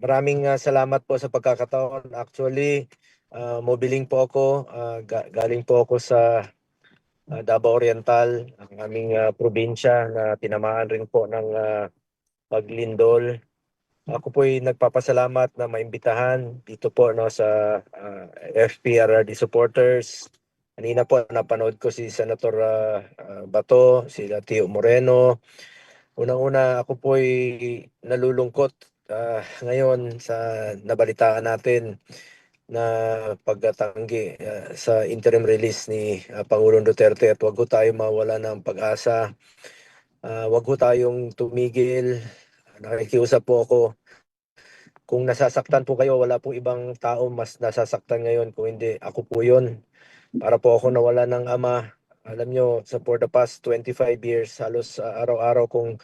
maraming ah, salamat po sa pagkakataon. Actually, ah, mobiling po ako. ah, ga- galing po ako sa ah, Davao Oriental, ang aming ah, probinsya na tinamaan rin po ng ah, paglindol. Ako po ay nagpapasalamat na maimbitahan dito po no sa ah, FPRRD supporters. Kanina po napanood ko si Senator ah, ah, Bato, si Tio Moreno. Unang-una ako po ay nalulungkot ah, ngayon sa nabalitaan natin na pagtatanggi ah, sa interim release ni ah, Pangulong Duterte at wag ho tayo mawala ng pag-asa. Ah, wag ho tayong tumigil. Nakikiusap po ako. Kung nasasaktan po kayo, wala pong ibang tao mas nasasaktan ngayon. Kung hindi, ako po yun. Para po ako nawala ng ama. Alam nyo, sa for the past 25 years, halos ah, araw-araw kong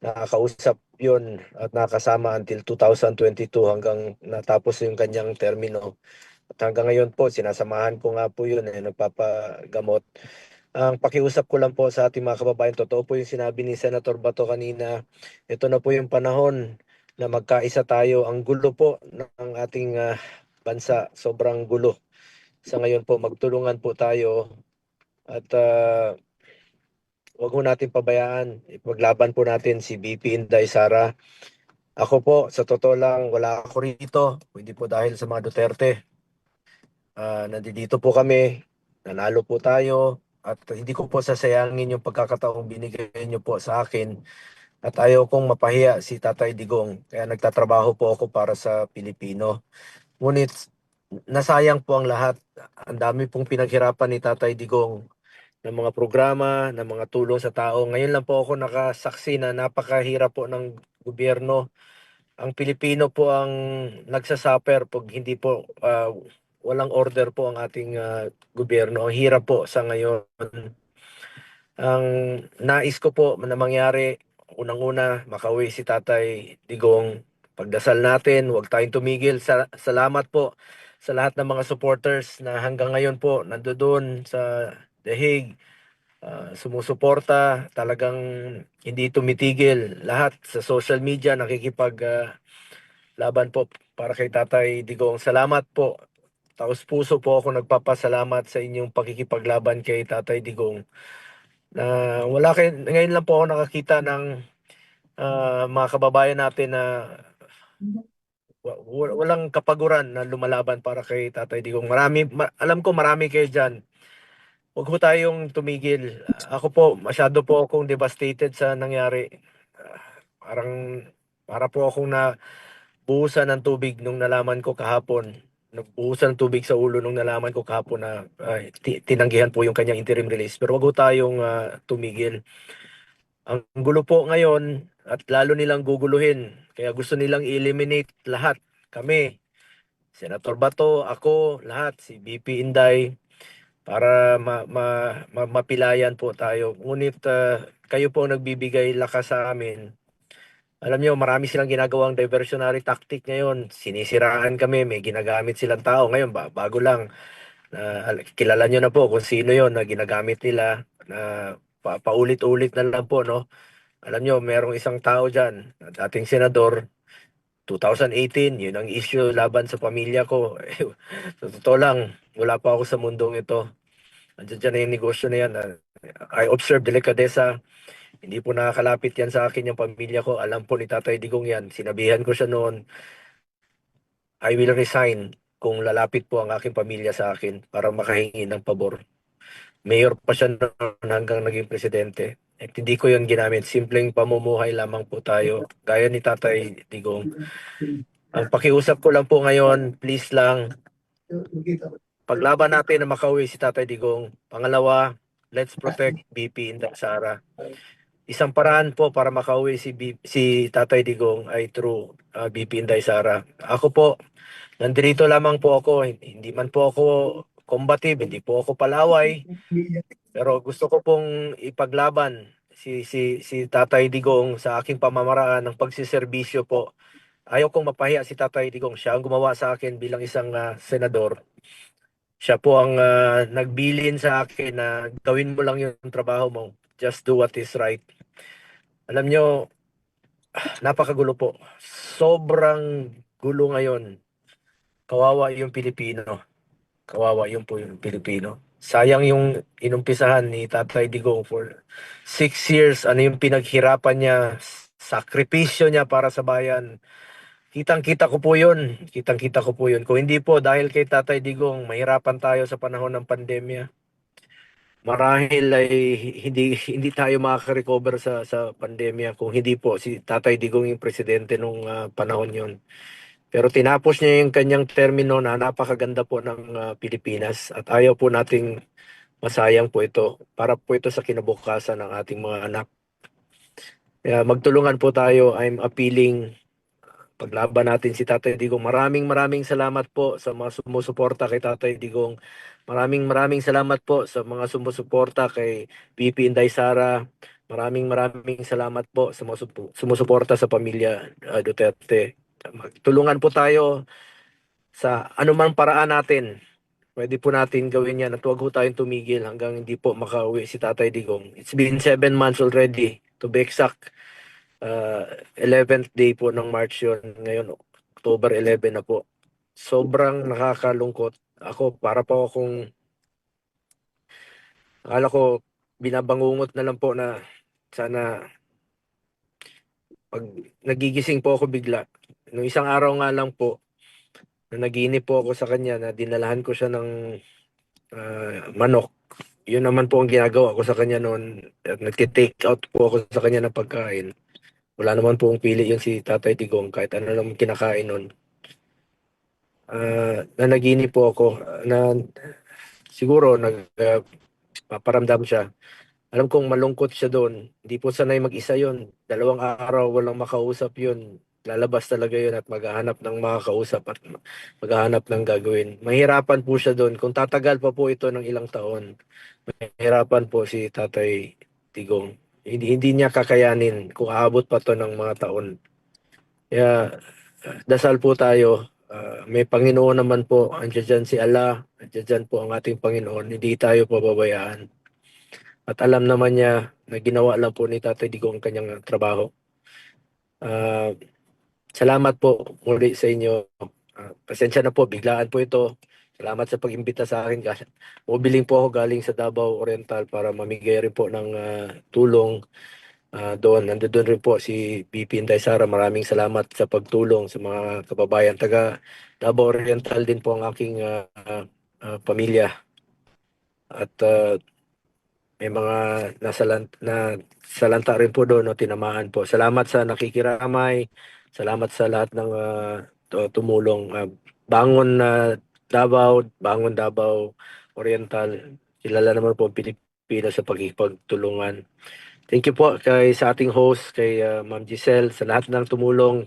nakakausap yun at nakasama until 2022 hanggang natapos yung kanyang termino. At hanggang ngayon po, sinasamahan ko nga po yun, eh, nagpapagamot. Ang pakiusap ko lang po sa ating mga kababayan, totoo po yung sinabi ni Senator Bato kanina, ito na po yung panahon na magkaisa tayo. Ang gulo po ng ating ah, bansa, sobrang gulo. Sa ngayon po, magtulungan po tayo at ah, wag ho natin pabayaan. Ipaglaban po natin si BP Inday Sara. Ako po, sa totoo lang, wala ako rito. Hindi po dahil sa mga Duterte. Ah, nandito po kami, nanalo po tayo, at hindi ko po sasayangin yung pagkakataong binigay niyo po sa akin. At ayaw kong mapahiya si Tatay Digong. Kaya nagtatrabaho po ako para sa Pilipino. Ngunit nasayang po ang lahat. Ang dami pong pinaghirapan ni Tatay Digong ng mga programa, ng mga tulong sa tao. Ngayon lang po ako nakasaksi na napakahirap po ng gobyerno. Ang Pilipino po ang nagsasuffer pag hindi po ah, walang order po ang ating ah, gobyerno. Ang hirap po sa ngayon. Ang nais ko po na mangyari, unang-una, makauwi si Tatay Digong. Pagdasal natin, huwag tayong tumigil. Sa, salamat po sa lahat ng mga supporters na hanggang ngayon po nandoon sa Hague. ah, sumusuporta, talagang hindi tumitigil. Lahat sa social media nakikipag ah, laban po para kay Tatay Digong. Salamat po. Taos puso po ako nagpapasalamat sa inyong pakikipaglaban kay Tatay Digong. Na wala kay ngayon lang po ako nakakita ng ah, mga kababayan natin na wa- wa- walang kapaguran na lumalaban para kay Tatay Digong. Marami ma- alam ko marami kayo diyan. Huwag ho tayong tumigil. Ako po masyado po akong devastated sa nangyari. Parang para po akong na buhusan ng tubig nung nalaman ko kahapon. Nagbuhusan ng tubig sa ulo nung nalaman ko kahapon na ti- tinanggihan po yung kanyang interim release. Pero wag ho tayong ah, tumigil. Ang gulo po ngayon at lalo nilang guguluhin. Kaya gusto nilang i-eliminate lahat. Kami, Senator Bato, ako, lahat, si BP Inday, para ma, ma, ma- mapilayan po tayo. Ngunit ah, kayo po ang nagbibigay lakas sa amin. Alam niyo, marami silang ginagawang diversionary tactic ngayon. Sinisiraan kami, may ginagamit silang tao. Ngayon, ba, bago lang. Na kilala niyo na po kung sino yon na ginagamit nila. Na pa, paulit-ulit na lang po, no? Alam niyo, merong isang tao dyan, dating senador, 2018, yun ang issue laban sa pamilya ko. sa totoo lang, wala pa ako sa mundong ito. Andiyan dyan na yung negosyo na yan. I observe delikadesa. Hindi po nakakalapit yan sa akin yung pamilya ko. Alam po ni Tatay Digong yan. Sinabihan ko siya noon, I will resign kung lalapit po ang aking pamilya sa akin para makahingi ng pabor. Mayor pa siya noon hanggang naging presidente. At hindi ko yun ginamit. Simpleng pamumuhay lamang po tayo. Gaya ni Tatay Digong. Ang pakiusap ko lang po ngayon, please lang, paglaban natin na makauwi si Tatay Digong. Pangalawa, let's protect BP Inday Sara. Isang paraan po para makauwi si, B- si Tatay Digong ay through uh, BP Inday Sara. Ako po, nandito lamang po ako. Hindi man po ako combative, hindi po ako palaway. Pero gusto ko pong ipaglaban si si si Tatay Digong sa aking pamamaraan ng pagsiservisyo po. Ayaw kong mapahiya si Tatay Digong. Siya ang gumawa sa akin bilang isang ah, senador. Siya po ang ah, nagbilin sa akin na gawin mo lang yung trabaho mo. Just do what is right. Alam nyo, napakagulo po. Sobrang gulo ngayon. Kawawa yung Pilipino. Kawawa yung po yung Pilipino. Sayang yung inumpisahan ni Tatay Digong for six years. Ano yung pinaghirapan niya, sakripisyo niya para sa bayan. Kitang-kita ko po yun. Kitang-kita ko po yun. Kung hindi po dahil kay Tatay Digong, mahirapan tayo sa panahon ng pandemya. Marahil ay hindi hindi tayo makaka-recover sa sa pandemya kung hindi po si Tatay Digong yung presidente nung ah, panahon yon. Pero tinapos niya yung kanyang termino na napakaganda po ng ah, Pilipinas at ayaw po nating masayang po ito para po ito sa kinabukasan ng ating mga anak. Kaya magtulungan po tayo. I'm appealing paglaban natin si Tatay Digong. Maraming maraming salamat po sa mga sumusuporta kay Tatay Digong. Maraming maraming salamat po sa mga sumusuporta kay VP Inday Sara. Maraming maraming salamat po sa mga sumusuporta sa pamilya uh, Duterte. Magtulungan po tayo sa anumang paraan natin. Pwede po natin gawin yan at huwag po tayong tumigil hanggang hindi po makauwi si Tatay Digong. It's been seven months already to be exact. Uh, 11th day po ng March yun. Ngayon, October 11 na po. Sobrang nakakalungkot. Ako, para po akong akala ko binabangungot na lang po na sana pag nagigising po ako bigla. Nung isang araw nga lang po, na naginip po ako sa kanya na dinalahan ko siya ng ah, manok. Yun naman po ang ginagawa ko sa kanya noon. At Nagtitake out po ako sa kanya ng pagkain. Wala naman po ang pili yung si Tatay Digong kahit ano naman kinakain noon. Ah, na naginip po ako na siguro nag ah, paparamdam siya. Alam kong malungkot siya doon. Hindi po sanay mag-isa yon. Dalawang araw walang makausap yun. Lalabas talaga yun at maghahanap ng makakausap at maghahanap ng gagawin. Mahirapan po siya doon. Kung tatagal pa po ito ng ilang taon, mahirapan po si Tatay Tigong. Hindi, hindi niya kakayanin kung aabot pa to ng mga taon. Kaya dasal po tayo. Ah, may Panginoon naman po. Andiyan dyan si Allah. Andiyan dyan po ang ating Panginoon. Hindi tayo pababayaan. At alam naman niya na ginawa lang po ni Tatay Digong ang kanyang trabaho. Ah, salamat po muli sa inyo. Ah, pasensya na po, biglaan po ito. Salamat sa pag-imbita sa akin. Mobiling po ako galing sa Davao Oriental para mamigay rin po ng ah, tulong ah, doon. Nandoon rin po si BP Inday Sara. Maraming salamat sa pagtulong sa mga kababayan. Taga Davao Oriental din po ang aking ah, ah, pamilya. At ah, may mga nasalant na salanta rin po doon no tinamaan po. Salamat sa nakikiramay. Salamat sa lahat ng tu- tumulong. Ah, bangon na Davao, Bangon Davao Oriental. Kilala naman po Pilipinas sa pagkipagtulungan. Thank you po kay sa ating host kay ah, Ma'am Giselle sa lahat ng tumulong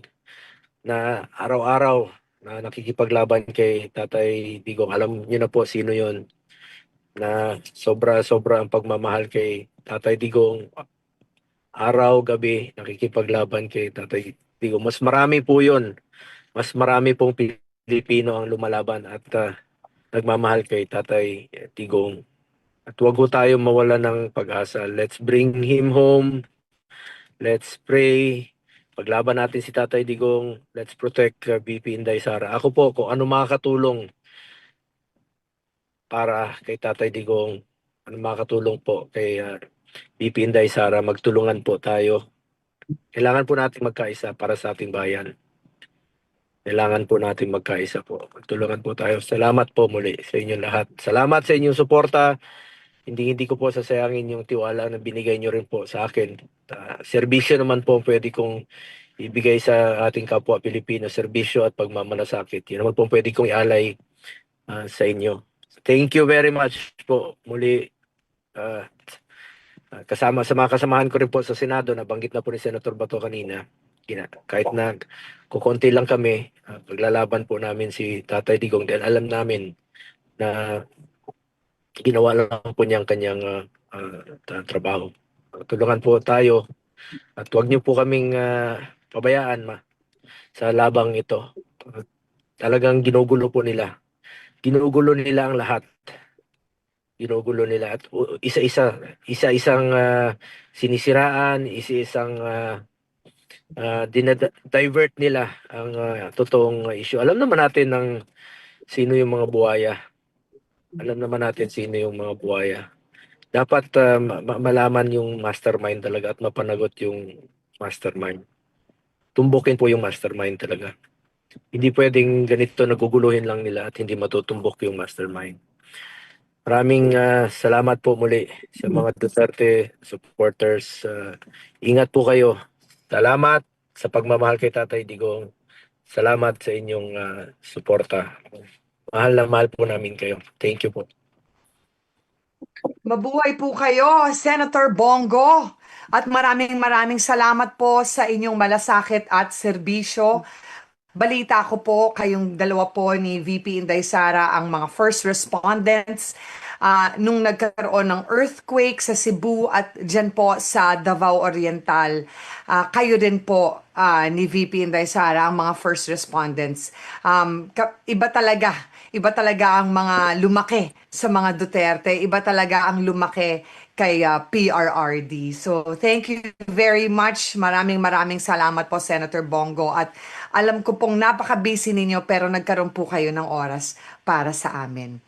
na araw-araw na nakikipaglaban kay Tatay Digong. Alam niyo na po sino 'yon na sobra-sobra ang pagmamahal kay Tatay Digong. Araw, gabi, nakikipaglaban kay Tatay Digong. Mas marami po yun. Mas marami pong Pilipino ang lumalaban at ah, nagmamahal kay Tatay Digong. At huwag ho tayo mawala ng pag-asa. Let's bring him home. Let's pray. Paglaban natin si Tatay Digong. Let's protect uh, BP Inday Sara. Ako po, kung ano makakatulong para kay Tatay Digong, ano makakatulong po kay uh, BP Inday Sara, magtulungan po tayo. Kailangan po natin magkaisa para sa ating bayan. Kailangan po natin magkaisa po. Magtulungan po tayo. Salamat po muli sa inyo lahat. Salamat sa inyong suporta. Hindi hindi ko po sasayangin yung tiwala na binigay nyo rin po sa akin. Ah, serbisyo naman po pwede kong ibigay sa ating kapwa Pilipino. Serbisyo at pagmamalasakit. Yun naman po pwede kong ialay ah, sa inyo. Thank you very much po muli. ah, kasama sa mga kasamahan ko rin po sa Senado, nabanggit na po ni Senator Bato kanina. Kina, kahit na kukonti lang kami, ah, paglalaban po namin si Tatay Digong dahil alam namin na ginawa lang po niyang kanyang ah, ah, tra- trabaho. Tulungan po tayo at huwag niyo po kaming ah, pabayaan ma sa labang ito. Talagang ginugulo po nila. Ginugulo nila ang lahat. Ginugulo nila at uh, isa-isa, isa-isang ah, sinisiraan, isa-isang ah, ah, dinadivert nila ang ah, totoong issue. Alam naman natin ng sino yung mga buhaya. Alam naman natin sino yung mga buhaya. Dapat ma- ma- malaman yung mastermind talaga at mapanagot yung mastermind. Tumbukin po yung mastermind talaga. Hindi pwedeng ganito naguguluhin lang nila at hindi matutumbok yung mastermind. Maraming ah, salamat po muli sa mga Duterte supporters. Ah, ingat po kayo. Salamat sa pagmamahal kay Tatay Digong. Salamat sa inyong ah, suporta. Mahal na mahal po namin kayo. Thank you po. Mabuhay po kayo, Senator Bongo. At maraming maraming salamat po sa inyong malasakit at serbisyo. Balita ko po, kayong dalawa po ni VP Inday Sara ang mga first respondents ah, nung nagkaroon ng earthquake sa Cebu at dyan po sa Davao Oriental. Ah, kayo din po ah, ni VP Inday Sara ang mga first respondents. Um, iba talaga, iba talaga ang mga lumaki sa mga Duterte, iba talaga ang lumaki kay ah, PRRD. So, thank you very much. Maraming maraming salamat po, Senator Bongo. At alam ko pong napaka-busy ninyo pero nagkaroon po kayo ng oras para sa amin.